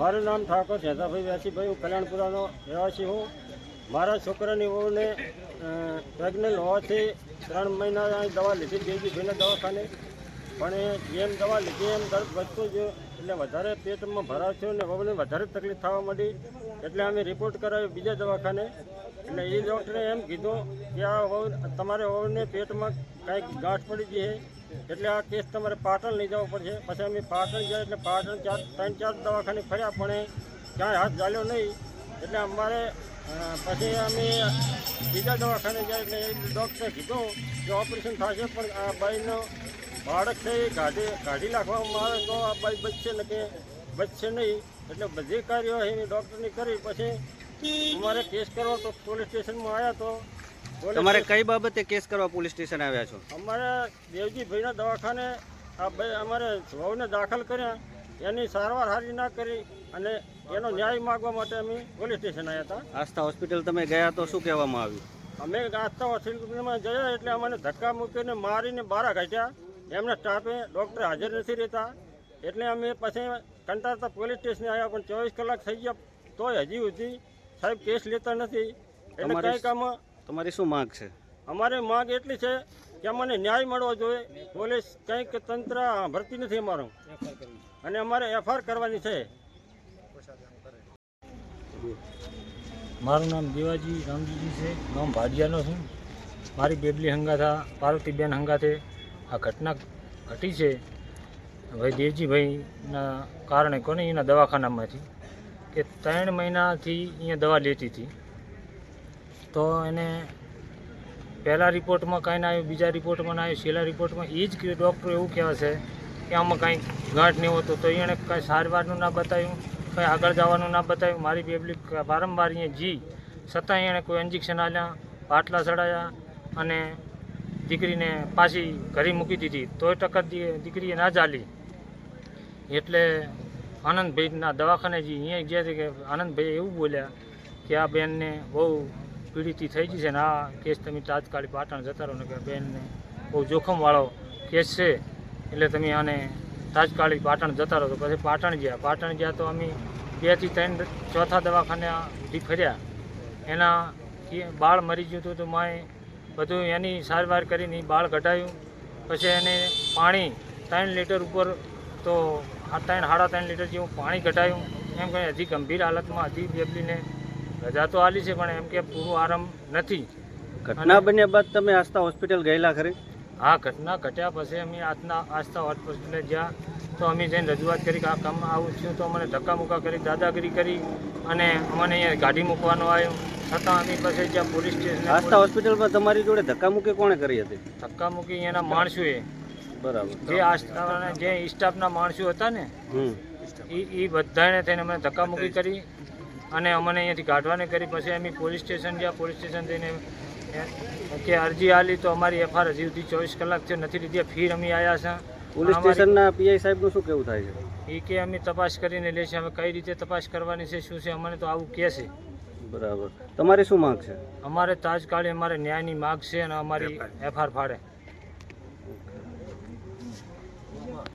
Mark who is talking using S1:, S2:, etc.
S1: મારું નામ ઠાકોર શેતાભાઈ વ્યાસીભાઈ, હું કલ્યાણપુરાનો રહેવાસી હું. મારા છોકરાની વહુને પ્રેગ્નન્ટ હોવાથી ત્રણ મહિના દવા લીધી દેવજીભાઈના દવાખાને. પણ જેમ દવા લીધી એમ દર્દ વધતું જ એટલે વધારે પેટમાં ભરાવ થયો ને વહુને વધારે તકલીફ થવા માંડી. એટલે અમે રિપોર્ટ કરાવ્યો બીજા દવાખાને. એટલે એ ડૉક્ટરે એમ કીધું કે આ વહુ તમારે વહુને પેટમાં કાંઈક ગાંઠ પડી ગઈ એટલે આ કેસ તમારે પાટણ લઈ જવો પડશે. પછી અમે પાટણ ગયા એટલે પાટણ ચાર ત્રણ ચાર દવાખાને ફર્યા, પણ ક્યાંય હાથ ચાલ્યો નહીં. એટલે અમારે પછી અમે બીજા દવાખાને ગયા એટલે એ ડૉક્ટરે કીધું કે ઓપરેશન થશે, પણ આ બાઈનો બાળક છે એ કાઢી કાઢી નાખવામાં આવે તો આ બાઈ બચશે ને કે બચશે નહીં. એટલે બધી કાર્યવાહી ડૉક્ટરની કરી, પછી અમારે કેસ કરવો તો પોલીસ સ્ટેશનમાં આવ્યા તો.
S2: તમારે કઈ બાબતે કેસ કરવા પોલીસ સ્ટેશન આવ્યા છો?
S1: અમારે દેવજીભાઈના દવાખાને આ બે અમારે વહુને દાખલ કર્યા. એની સારવાર હારી ના કરી અને એનો ન્યાય માગવા માટે અમે પોલીસ સ્ટેશન આવ્યા હતા.
S2: આસ્થા હોસ્પિટલ તમે ગયા તો શું કહેવામાં આવ્યું?
S1: અમે આસ્થા હોસ્પિટલમાં ગયા એટલે અમને ધક્કા મૂકીને મારીને બહાર કાઢ્યા. એમના સ્ટાફે ડૉક્ટર હાજર નથી રહેતા. એટલે અમે પછી કંટાળતા પોલીસ સ્ટેશને આવ્યા પણ ચોવીસ કલાક થઈ ગયા તોય હજી સુધી સાહેબ કેસ લેતા નથી. એટલે કંઈક આમાં
S2: તમારી શું માંગ છે?
S1: અમારે માંગ એટલી છે કે અમને ન્યાય મળવો જોઈએ. પોલીસ કંઈક તંત્ર ભરતી નથી અમારું. અને અમારે એફઆઈઆર કરવાની છે.
S3: મારું નામ દેવાજી રામજીજી છે. ગામ ભાડિયાનો છું. મારી બેબલી હંગાથા પાર્વતીબેન હંગાથે આ ઘટના ઘટી છે. ભાઈ દેવજીભાઈના કારણે કોને? એના દવાખાનામાંથી. કે ત્રણ મહિનાથી અહીંયા દવા લેતી હતી. તો એને પહેલાં રિપોર્ટમાં કાંઈ ના આવ્યું, બીજા રિપોર્ટમાં ના આવ્યું, છેલ્લા રિપોર્ટમાં એ જ ડૉક્ટર એવું કહેવા છે કે આમાં કાંઈ ગાંઠ નહીં હોતું. તો એણે કાંઈ સારવારનું ના બતાવ્યું, કંઈ આગળ જવાનું ના બતાવ્યું. મારી પબ્લિક વારંવાર અહીંયા જી છતાં એણે કોઈ ઇન્જેક્શન આલ્યા, પાટલા ચડાયા અને દીકરીને પાછી ઘરે મૂકી દીધી. તોય ટક્કર દીકરીએ ના ચાલી. એટલે આનંદભાઈના દવાખાને જે અહીંયા ગયા છે કે આનંદભાઈ એવું બોલ્યા કે આ બેનને બહુ પીડિતી થઈ ગઈ છે ને આ કેસ તમે તાત્કાલિક પાટણ જતા રહો ને કે બેનને બહુ જોખમવાળો કેસ છે. એટલે તમે આને તાત્કાલિક પાટણ જતા રહો તો પછી પાટણ ગયા. પાટણ ગયા તો અમે બેથી ત્રણ ચોથા દવાખાને સુધી ફર્યા. એના બાળ મરી ગયું હતું તો માએ બધું એની સારવાર કરીને બાળ કઢાયું પછી એને પાણી ત્રણ લીટર ઉપર તો આ ત્રણ સાડા ત્રણ લીટર જેવું પાણી ઘટાયું એમ કે હજી ગંભીર હાલતમાં હજી બેબલીને રજા તો આલી છે પણ એમ કે પૂરો આરામ નથી.
S2: ઘટના બન્યા બાદ તમે આસ્થા હોસ્પિટલ ગયેલા ખરી?
S3: આ ઘટના ઘટ્યા પછી અમે આજના આસ્થા હોસ્પિટલે જ્યાં તો અમે જઈને રજૂઆત કરી કે આ કામ આવું થયું તો અમને ધક્કા મુક્કા કરી દાદાગીરી કરી અને અમને અહીંયા ગાડી મૂકવાનો આવ્યો. છતાં અમે પછી જ્યાં પોલીસ
S2: આસ્થા હોસ્પિટલમાં તમારી જોડે ધક્કા મૂકી કોણે કરી હતી?
S3: ધક્કા મૂકી એના માણસોએ
S2: બરાબર.
S3: જે આસ્થાના જે સ્ટાફના માણસો હતા ને
S2: હમ.
S3: એ એ બધાને થઈને અમને ધક્કા મૂકી કરી અને અમને અહીંયાથી કાઢવાને કરી. પછી અમે પોલીસ સ્ટેશન ગયા પોલીસ સ્ટેશન જઈને કે અરજી આલી તો અમારી એફઆર હજી સુધી ચોવીસ કલાક થયો નથી લીધી. ફીર અમે આવ્યા છે.
S2: પોલીસ સ્ટેશનના પીઆઈ સાહેબનું શું કેવું થાય છે?
S3: એ કે અમે તપાસ કરીને લેશે અમે કઈ રીતે તપાસ કરવાની છે શું છે અમને તો આવું કહે છે.
S2: બરાબર. તમારી શું માંગ છે?
S3: અમારે તાજકાળે અમારે ન્યાયની માગ છે અને અમારી એફઆર ફાડે.